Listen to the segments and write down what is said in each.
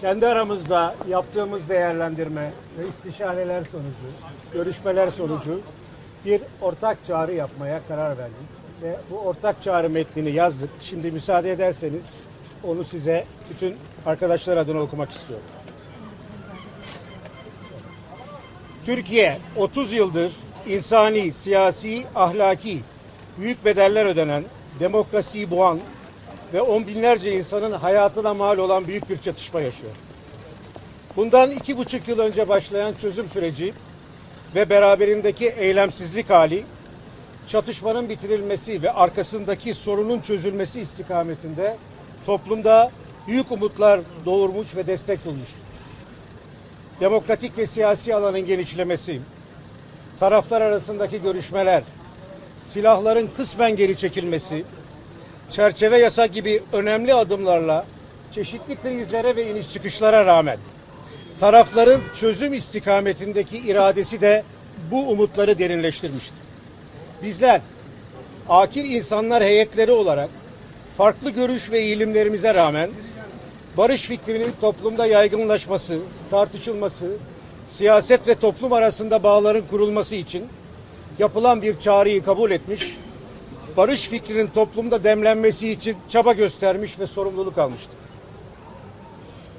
kendi aramızda yaptığımız değerlendirme ve istişareler sonucu, görüşmeler sonucu bir ortak çağrı yapmaya karar verdik. Ve bu ortak çağrı metnini yazdık. Şimdi müsaade ederseniz onu size bütün arkadaşlar adına okumak istiyorum. Türkiye 30 yıldır insani, siyasi, ahlaki büyük bedeller ödenen, demokrasiyi boğan ve on binlerce insanın hayatına mal olan büyük bir çatışma yaşıyor. Bundan iki buçuk yıl önce başlayan çözüm süreci ve beraberindeki eylemsizlik hali, çatışmanın bitirilmesi ve arkasındaki sorunun çözülmesi istikametinde toplumda büyük umutlar doğurmuş ve destek bulmuştur demokratik ve siyasi alanın genişlemesi, taraflar arasındaki görüşmeler, silahların kısmen geri çekilmesi, çerçeve yasa gibi önemli adımlarla çeşitli krizlere ve iniş çıkışlara rağmen tarafların çözüm istikametindeki iradesi de bu umutları derinleştirmiştir. Bizler akil insanlar heyetleri olarak farklı görüş ve eğilimlerimize rağmen barış fikrinin toplumda yaygınlaşması, tartışılması, siyaset ve toplum arasında bağların kurulması için yapılan bir çağrıyı kabul etmiş, barış fikrinin toplumda demlenmesi için çaba göstermiş ve sorumluluk almıştır.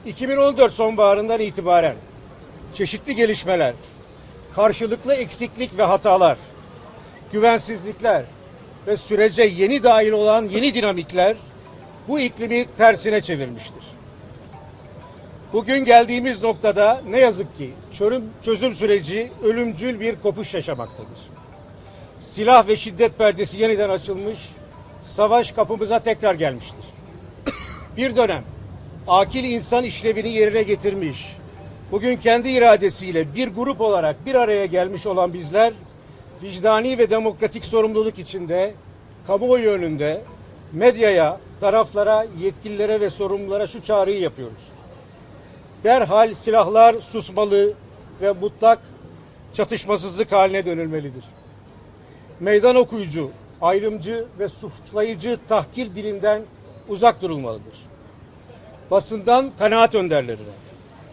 2014 sonbaharından itibaren çeşitli gelişmeler, karşılıklı eksiklik ve hatalar, güvensizlikler ve sürece yeni dahil olan yeni dinamikler bu iklimi tersine çevirmiştir. Bugün geldiğimiz noktada ne yazık ki çözüm, çözüm süreci ölümcül bir kopuş yaşamaktadır. Silah ve şiddet perdesi yeniden açılmış, savaş kapımıza tekrar gelmiştir. Bir dönem akil insan işlevini yerine getirmiş, bugün kendi iradesiyle bir grup olarak bir araya gelmiş olan bizler, vicdani ve demokratik sorumluluk içinde, kamuoyu önünde, medyaya, taraflara, yetkililere ve sorumlulara şu çağrıyı yapıyoruz derhal silahlar susmalı ve mutlak çatışmasızlık haline dönülmelidir. Meydan okuyucu, ayrımcı ve suçlayıcı tahkir dilinden uzak durulmalıdır. Basından kanaat önderlerine,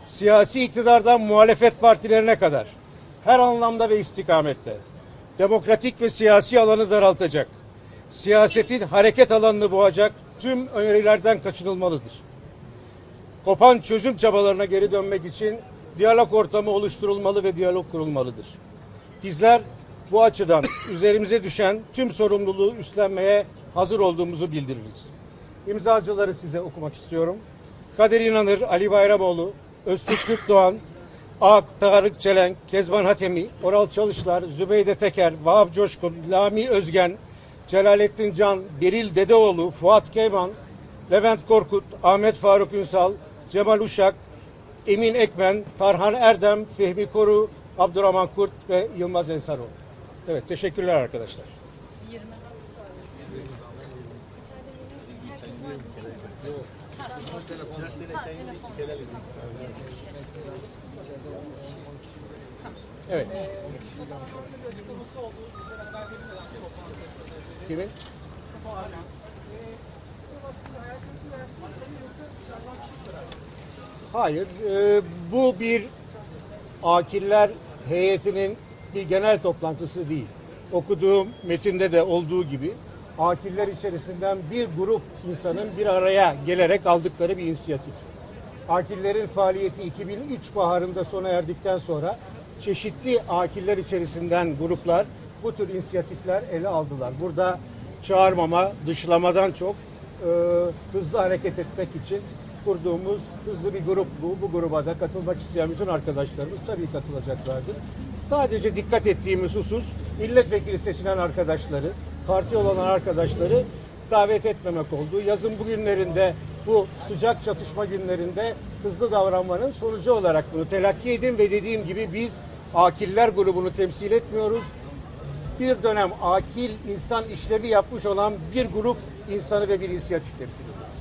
siyasi iktidardan muhalefet partilerine kadar her anlamda ve istikamette demokratik ve siyasi alanı daraltacak, siyasetin hareket alanını boğacak tüm önerilerden kaçınılmalıdır kopan çözüm çabalarına geri dönmek için diyalog ortamı oluşturulmalı ve diyalog kurulmalıdır. Bizler bu açıdan üzerimize düşen tüm sorumluluğu üstlenmeye hazır olduğumuzu bildiririz. İmzacıları size okumak istiyorum. Kadir İnanır, Ali Bayramoğlu, Öztürk Türkdoğan, Ak Tarık Çelenk, Kezban Hatemi, Oral Çalışlar, Zübeyde Teker, Vahap Coşkun, Lami Özgen, Celalettin Can, Beril Dedeoğlu, Fuat Keyman, Levent Korkut, Ahmet Faruk Ünsal, Cemal Uşak, Emin Ekmen, Tarhan Erdem, Fehmi Koru, Abdurrahman Kurt ve Yılmaz Ensaroğlu. Evet teşekkürler arkadaşlar. Evet. Kimin? Hayır, e, bu bir akiller heyetinin bir genel toplantısı değil. Okuduğum metinde de olduğu gibi akiller içerisinden bir grup insanın bir araya gelerek aldıkları bir inisiyatif. Akillerin faaliyeti 2003 baharında sona erdikten sonra çeşitli akiller içerisinden gruplar bu tür inisiyatifler ele aldılar. Burada çağırmama, dışlamadan çok e, hızlı hareket etmek için kurduğumuz hızlı bir grup bu. Bu gruba da katılmak isteyen bütün arkadaşlarımız tabii katılacaklardır. Sadece dikkat ettiğimiz husus milletvekili seçilen arkadaşları, parti olan arkadaşları davet etmemek oldu. Yazın bugünlerinde bu sıcak çatışma günlerinde hızlı davranmanın sonucu olarak bunu telakki edin ve dediğim gibi biz akiller grubunu temsil etmiyoruz. Bir dönem akil insan işlevi yapmış olan bir grup insanı ve bir inisiyatif temsil ediyoruz.